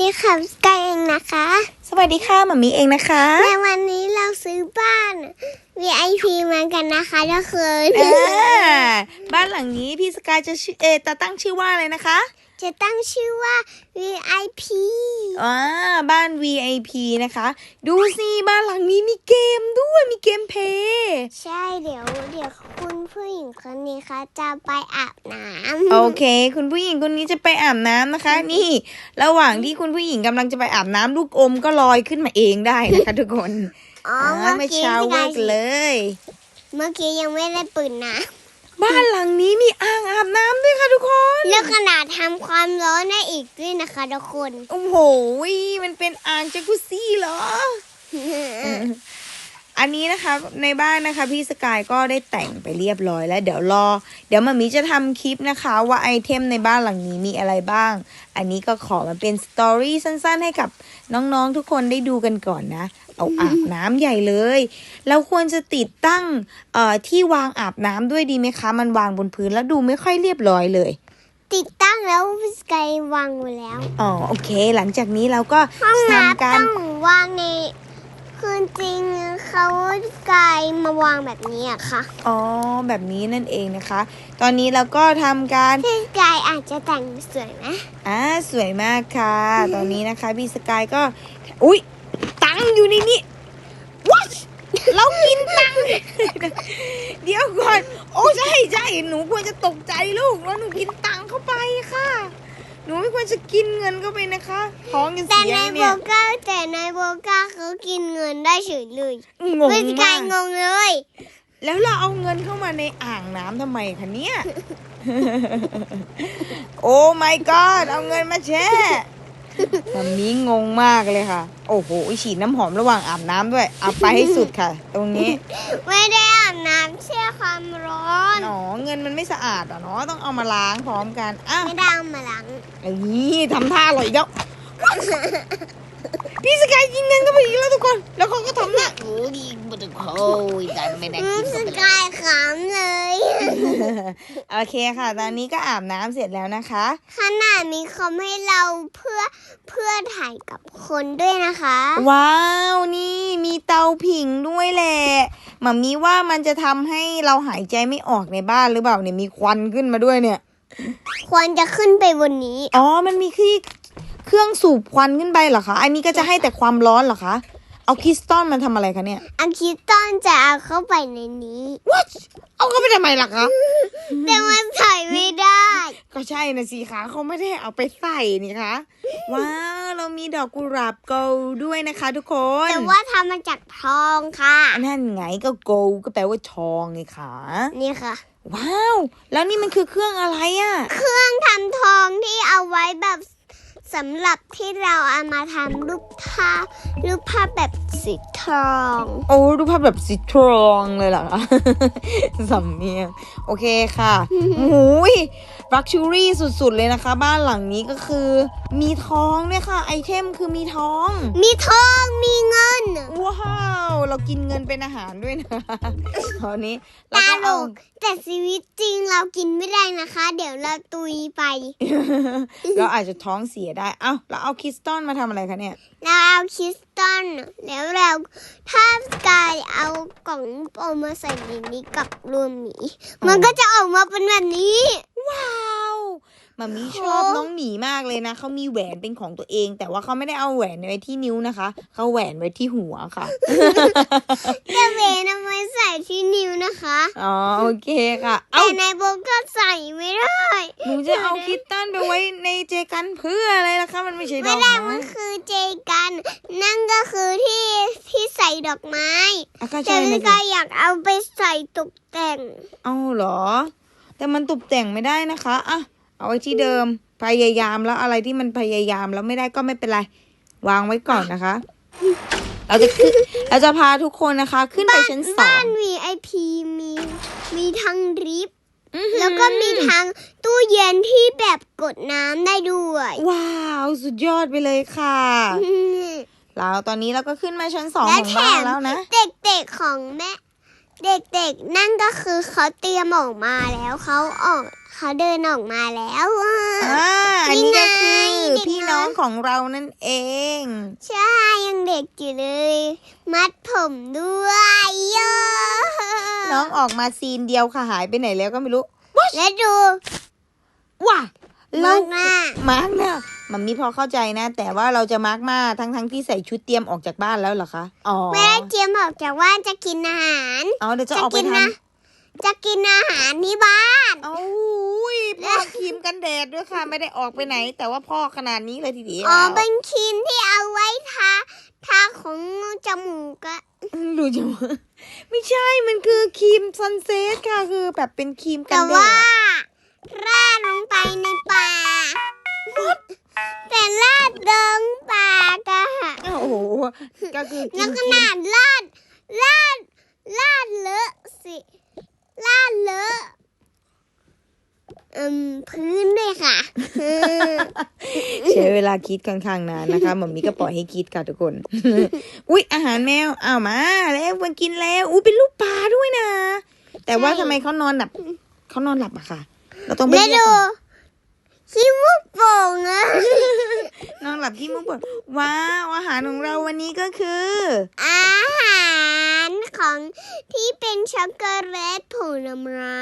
ดีค่ะสกายเองนะคะ สวัสดีค่ะหมามีเองนะคะในวันนี้เราซื้อบ้าน VIP มากันนะคะทุกคนอ่าบ้านหลังนี้พี่สกายจะชื่อเออจะตั้งชื่อว่าอะไรนะคะ จะตั้งชื่อว่า VIP อ่าบ้าน VIP นะคะ ดูสิบ้านหลังนี้มีเกมด้วยมีเกมเพลย์ใช่เดี๋ยวเดี๋ยวคุณผู้หญิงคนนี้คะจะไปอาบน้ำโอเค คุณผู้หญิงคนนี้จะไปอาบน้ำนะคะ นี่ ระหว่างที่คุณผู้หญิงกำลังจะไปอาบน้ำลูกอมก็ลอยขึ้นมาเองได้นะคะทุกคนอ๋ออ่าเมื่อไม่กี้เช้าสเวิการ์ยกเลย เมื่อกี้ยังไม่ได้ปืนนะ บ้านหลังนี้มีอ่างอาบน้ำด้วยค่ะทุกคน แล้วขนาดทำความร้อนได้อีกด้วยนะคะทุกคน โอ้โห มันเป็นอ่างจากุซซี่เหรอ อันนี้นะคะในบ้านนะคะพี่สกายก็ได้แต่งไปเรียบร้อยแล้ว เดี๋ยวรอ เดี๋ยวมามีจะทำคลิปนะคะว่าไอเทมในบ้านหลังนี้มีอะไรบ้าง อันนี้ก็ขอมาเป็นสตอรี่สั้นๆ ให้กับน้องๆทุกคนได้ดูกันก่อนนะ เอาอาบน้ำใหญ่เลย เราควรจะติดตั้งเอ่อที่วางอาบน้ำด้วยดีไหมคะ มันวางบนพื้นแล้วดูไม่ค่อยเรียบร้อยเลยติดตั้งแล้วสกายวางไว้แล้ว อ๋อ โอเค หลังจากนี้เราก็ห้องน้ำทำกาต้รองวางใน คืนจริงเขากายมาวางแบบนี้อะค่ะอ๋อ แบบนี้นั่นเองนะคะ ตอนนี้เราก็ทำการพี่กายอาจจะแต่งสวยไหมอ่าสวยมากค่ะ ตอนนี้นะคะพี่สกายก็อุ๊ยตังค์อยู่ในนี้วัชเรากินตังค์เดี๋ยวก่อน โอ้ใช่ใช่หนูควรจะตกใจลูกแล้วหนูกินตังค์เข้าไปค่ะ หนูไม่ควรจะกินเงินเข้าไปนะคะ ท้องจะแต่เสียในโบเนี่ย ก้าแต่ในโบก้า เขากินเงินได้เฉยเลยงงพี่กามายกงงเลย แล้วเราเอาเงินเข้ามาในอ่างน้ำทำไมคะเนี่ย โอ้ my god เอาเงินมาแช่แบบนี้งงมากเลยค่ะ โอ้โหฉีดน้ำหอมระหว่างอาบน้ำด้วยเอาไปให้สุดค่ะ ตรงนี้ ไม่ได้อาบน้ำแช่ความร้อน อ๋อ เงินมันไม่สะอาดอะเนาะต้องเอามาล้างพร้อมกันอะ ไม่ได้เอามาล้างนี่ทำท่าอร่อยอีกแล้ว พี่สกายกินเงินก็ไปอีกแล้วทุกคน แล้วเขาก็ทำหน้าโอ้ยมันจะโอ้ยแต่ไม่ได้อืกิมนสเข้าไปแล้วกายขำเลย โอเคค่ะ ตอนนี้ก็อาบน้ำเสร็จแล้วนะคะขนาดมีคอมให้เราเพื่อเพื่อถ่ายกับคนด้วยนะคะ ว้าวนี่มีเตาผิงด้วยแหละหมามีว่ามันจะทำให้เราหายใจไม่ออกในบ้านหรือเปล่าเนี่ยมีควันขึ้นมาด้วยเนี่ยควรจะขึ้นไปบนนี้ อ๋อ มันมีที่ เครื่องสูบควันขึ้นไปเหรอคะ อันนี้ก็จะให้แต่ความร้อนเหรอคะ เอาคริสตัลมาทำอะไรคะเนี่ย อันคิดต้นจะเอาเข้าไปในนี้ What เอาเข้าไปทำไมล่ะคะ แต่มันใส่ไม่ได้ ก็ใช่นะสิคะเขาไม่ได้เอาไปใส่นี่คะ ว้าว เรามีดอกกุหลาบโกลด์ด้วยนะคะทุกคนแต่ว่าทำมาจากทองค่ะ นั่นไงก็โกลด์ก็แปลว่าทองไงคะ นี่ค่ะ ว้าว แล้วนี่มันคือเครื่องอะไรอะ่ะเครื่องทำทองที่เอาไว้แบบ สำหรับที่เราเอามาทำรูปภาพรูปภาพแบบสีทอง โอ้ดูภาพแบบสีทองเลยเหรอคะสำเนียงโอเคค่ะโอ้ยลักชูรี่สุดๆเลยนะคะ บ้านหลังนี้ก็คือ มีทองด้วยค่ะ ไอเทมคือมีทอง มีทองมีเงินว้าว เรากินเงินเป็นอาหารด้วยนะตอนนี้เราตาก็โลเอากแต่ชีวิตจริงเรากินไม่ได้นะคะ เดี๋ยวเราตุยไป เราอาจจะท้องเสียได้ เอ้าเราเอาคริสตัลมาทำอะไรคะเนี่ย เราเอาคริสตัลแล้วเราถ้ากายเอากล่องโปมมาใส่ในนี้กับรวมหมีมันก็จะออกมาเป็นแบบนี้ ว้าว มามีโอ้ชอบน้องหมีมากเลยนะเขามีแหวนเป็นของตัวเอง แต่ว่าเขาไม่ได้เอาแหวนไว้ที่นิ้วนะคะเขาแหวนไว้ที่หัวค่ะแต่เวนเอาไว้ใส่ที่นิ้วนะคะอ๋อโอเคค่ะแต่เอ้าในโบก็ใส่ไม่ได้หนูจะเอาคิตตันไปไว้ในเจกันเพื่ออะไรล่ะคะมันไม่ใช่ดไม่อกได้ไม้มันคือเจกัน นั่นก็คือที่ที่ใส่ดอกไม้อะก็แต่ใช่พี่นะกาสิยอยากเอาไปใส่ตกแต่งเอาเหรอ แต่มันตกแต่งไม่ได้นะคะอะ เอาไว้ที่เดิม พยายามแล้วอะไรที่มันพยายามแล้วไม่ได้ก็ไม่เป็นไร วางไว้ก่อนนะคะ เราจะขึ้นเราจะพาทุกคนนะคะ ขึ้นไปชั้นสอบ้าง น VIP มีมีทั้งริฟต์อื้อหือแล้วก็มีทั้งตู้เย็นที่แบบกดน้ำได้ด้วยว้าวสุดยอดไปเลยค่ะอืมแล้วตอนนี้เราก็ขึ้นมาชั้นสองและของแถบ้านมแล้วนะ เด็กๆของแม่ เด็กๆ นั่นก็คือเขาเตรียมออกมาแล้วเขาออกเขาเดินออกมาแล้วอะอ่าอันนี้ก็คือนี่ไงเด็กน้อยพี่น้องของเรานั่นเอง ใช่ยังเด็กอยู่เลย มัดผมด้วยเยอะน้องออกมาซีนเดียวค่ะหายไปไหนแล้วก็ไม่รู้ และดู ว้ามา แล้วกหน้ามาร์กเนี่ยมันมีพอเข้าใจนะ แต่ว่าเราจะมาร์กมาทั้งทั้งๆที่ใส่ชุดเตรียมออกจากบ้านแล้วเหรอคะอ๋อไม่ได้เตรียมออกจากว่านจะกินอาหารอ๋อเดี๋ยวจะจะออกไปกินทนะจะกินอาหารที่บ้านำโอ้ยพ่อครีมกันแดดด้วยค่ะไม่ได้ออกไปไหน แต่ว่าพ่อขนาดนี้เลยทีเดียวอ๋อเป็นครีมที่เอาไว้ทาทาของจมูกอะดูจังวะไม่ใช่มันคือครีมซันเซ็ตค่ะคือแบบเป็นครีมกัแต่นแดว่า ดราดลงไปในปากแต่ราดเดิงปากอะโอ้โหก็คือกิแล้วนขครีมนาดราดราดราดเลอะสิราดเลอะอืมพื้นด้วยค่ะเออใช้เวลาคิดค่อนข้างนานนะคะหมอมมี่ก็ปล่อยให้คิดค่ะทุกคน อุ๊ย อาหารแมวอ้าวมาแล้วมากินแล้ว อุ้ยเป็นลูกปลาด้วยนะ แต่ว่าทำไมเขานอนหลับเขานอนหลับอะค่ะ เราต้องไปแล้วเรียกดูก่อนขี้มูกโป่งอะนอนหลับที่มุกบดว้าวอาหารของเราวันนี้ก็คือ อาหารของที่เป็นช็อกโกแลตผลไม้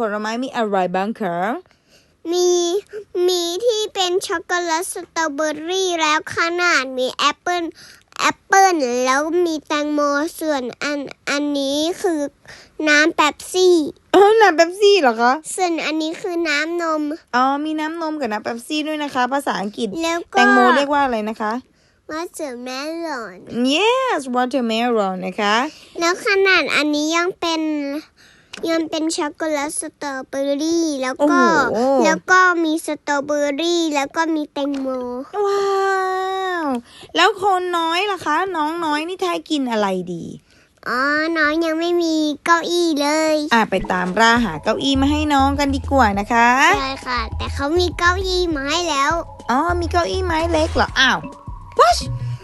ผลไม้มีอะไรบ้างคะมีมีที่เป็นช็อกโกแลตสตรอเบอรี่แล้วขนาดมีแอปเปิล แอปเปิลแล้วมีแตงโมส่วนอันอันนี้คือน้ำแป๊บซี่อ๋อน้ำเป๊ปซี่เหรอคะส่วนอันนี้คือน้ำนมอ๋อมีน้ำนมกับน้ำเป๊ปซี่ด้วยนะคะ ภาษาอังกฤษแล้วแตก็งโมเรียกว่าอะไรนะคะมาเจอแมลอน yes watermelon นะคะ แล้วขนาดอันนี้ยังเป็น ยังเป็นช็อกโกแลตสตรอเบอรี่แล้วก็ โอ้โห แล้วก็มีสตรอเบอรี่แล้วก็มีแตงโมว้าวแล้วคนน้อยล่ะคะ น้องน้อยนี่ทายกินอะไรดี อ๋อน้องยังไม่มีเก้าอี้เลยอะไปตามร่าหาเก้าอี้มาให้น้องกันดีกว่านะคะใช่ค่ะ แต่เขามีเก้าอี้มาให้แล้ว อ๋อมีเก้าอี้ไม้เล็กเหรออ้าววัช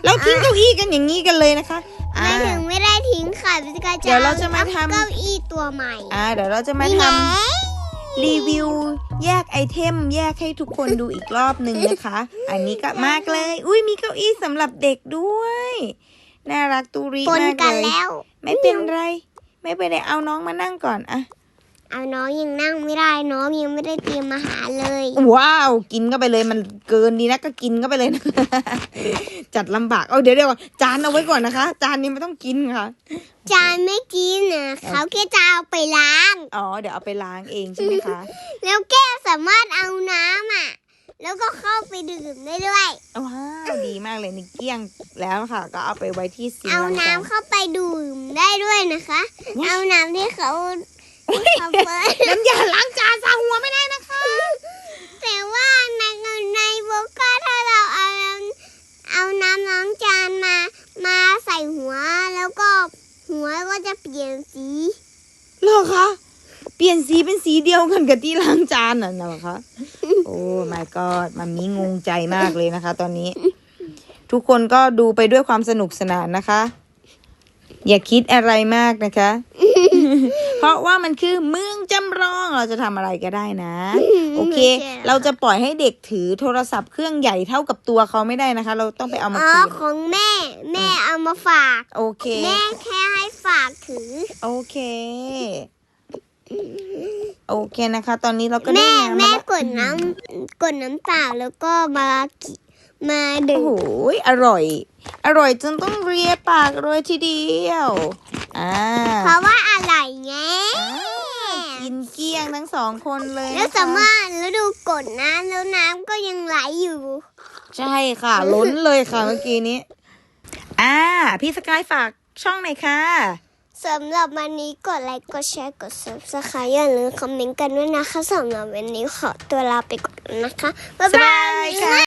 เราทิ้งเก้าอี้กันอย่างนี้กันเลยนะคะอ่า ไม่ถึงไม่ได้ทิ้งค่ะพิจิกาเดี๋ยวเราจะมาทำเก้าอี้ตัวใหม่อ่าเดี๋ยวเราจะมานี่ทไงำรีวิว แยกไอเทม แยกให้ทุกคนดูอีกรอบหนึ่งนะคะ อันนี้ก็มากเลย อุ้ยมีเก้าอี้สำหรับเด็กด้วย น่ารักตูรีปนมากกันเลยแล้วไม่เป็นไร ไม่เป็นไรเอาน้องมานั่งก่อนอะ เอาน้องยังนั่งไม่ได้น้องยังไม่ได้เตรียมอาหารเลยว้าว กินเข้าไปเลยมันเกินดีนะก็กินเข้าไปเลยนะ จัดลำบากเอาเดี๋ยวเดี๋ยวจานเอาไว้ก่อนนะคะ จานนี้ไม่ต้องกินค่ะ จานไม่กินนะเขาแค่จะเอาไปล้าง อ๋อเดี๋ยวเอาไปล้างเองใช่ไหมคะแล้วแก้วสามารถเอาน้ำอะ แล้วก็เข้าไปดื่มได้ด้วย ว้าวดีมากเลยนี่เกลี้ยงแล้วค่ะ ก็เอาไปไว้ที่ซิงค์เอาล้างจาน้ำเข้าไปดื่มได้ด้วยนะคะ เอาน้ำที่เขาที่เขาเปิด น้ำยาล้างจานซาหัวไม่ได้นะคะ แต่ว่าในในโบก้าถ้าเราเอาเอาน้ำล้างจานมามาใส่หัวแล้วก็หัวก็จะเปลี่ยนสีเหรอคะเปลี่ยนสีเป็นสีเดียวกันกับที่ล้างจานน่ะเหรอคะโอ้ my god มันมีงงใจมากเลยนะคะ ตอนนี้ ทุกคนก็ดูไปด้วยความสนุกสนานนะคะ อย่าคิดอะไรมากนะคะ เพราะว่ามันคือเมืองจำลองเราจะทำอะไรก็ได้นะ โอเค เราจะปล่อยให้เด็กถือโทรศัพท์เครื่องใหญ่เท่ากับตัวเขาไม่ได้นะคะ เราต้องไปเอามาอ๋อคืนของแม่ แม่เอามาฝาก โอเค แม่แค่ให้ฝากถือ โอเค โอเคนะคะ ตอนนี้เราก็ได้แม่น้ำแม่มาแล้วกดน้ำกดน้ำเปล่าแล้วก็มากิมาโอ้ดื่โหมอร่อย อร่อยจนต้องเรียปากเลยทีเดียว อ่าเพราะว่าอะไรไงกินเกลี้ยงทั้งสองคนเลยแล้วนะคะสามารถแล้วดูกดน้ำแล้วน้ำก็ยังไหลอยู่ ใช่ค่ะ ล้นเลยค่ะเมื่อกี้นี้ อ่า พี่สกายฝากช่องหน่อยค่ะสำหรับวันนี้กดไลค์กดแชร์กด subscribe อย่าลืมคอมเมนต์กันด้วยนะคะสำหรับวันนี้ขอตัวลาไปก่อนนะคะ บ๊ายสบาบายยค่ะ